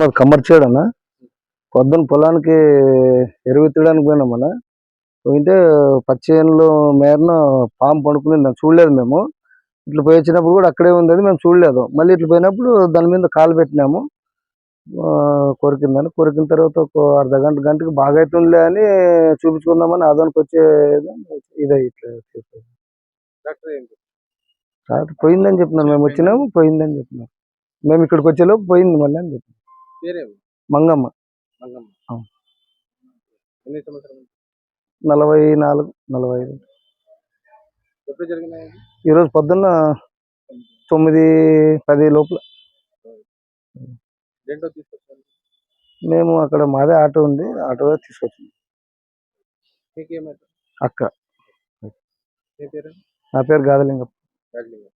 మాది కమ్మర్చేడు అన్న. పొద్దున్న పొలానికి ఎరువు తీయడానికి పోయినామన్న పోయింటే పచ్చేనులో మేరన పాము పడుకుని దాన్ని చూడలేదు మేము. ఇట్లా పోయి వచ్చినప్పుడు కూడా అక్కడే ఉంది అది మేము చూడలేదు. మళ్ళీ ఇట్లా పోయినప్పుడు దాని మీద కాలు పెట్టినాము. కొరికిందని కొరికిన తర్వాత ఒక అర్ధ గంట గంటకి బాగా అవుతుందిలే అని చూపించుకుందామని అదనకి వచ్చే ఇదే ఇట్లా. డాక్టర్ పోయిందని చెప్పినారు మేము వచ్చినాము పోయిందని చెప్పినారు మేము ఇక్కడికి వచ్చేలోపు పోయింది మళ్ళీ అని చెప్పినారు పేరేమి? మంగమ్మ. మంగమ్మ. నలభై నాలుగు నలభై ఐదు. ఈరోజు పొద్దున్న తొమ్మిది పది లోపల. దేంట్లో తీసుకొచ్చారు. మేము అక్కడ మాదే ఆటో ఉంది ఆటో తీసుకొచ్చాం మీకు ఏమైతే అక్క. మీ పేరు? నా పేరు గాదలింగం. రాజలింగం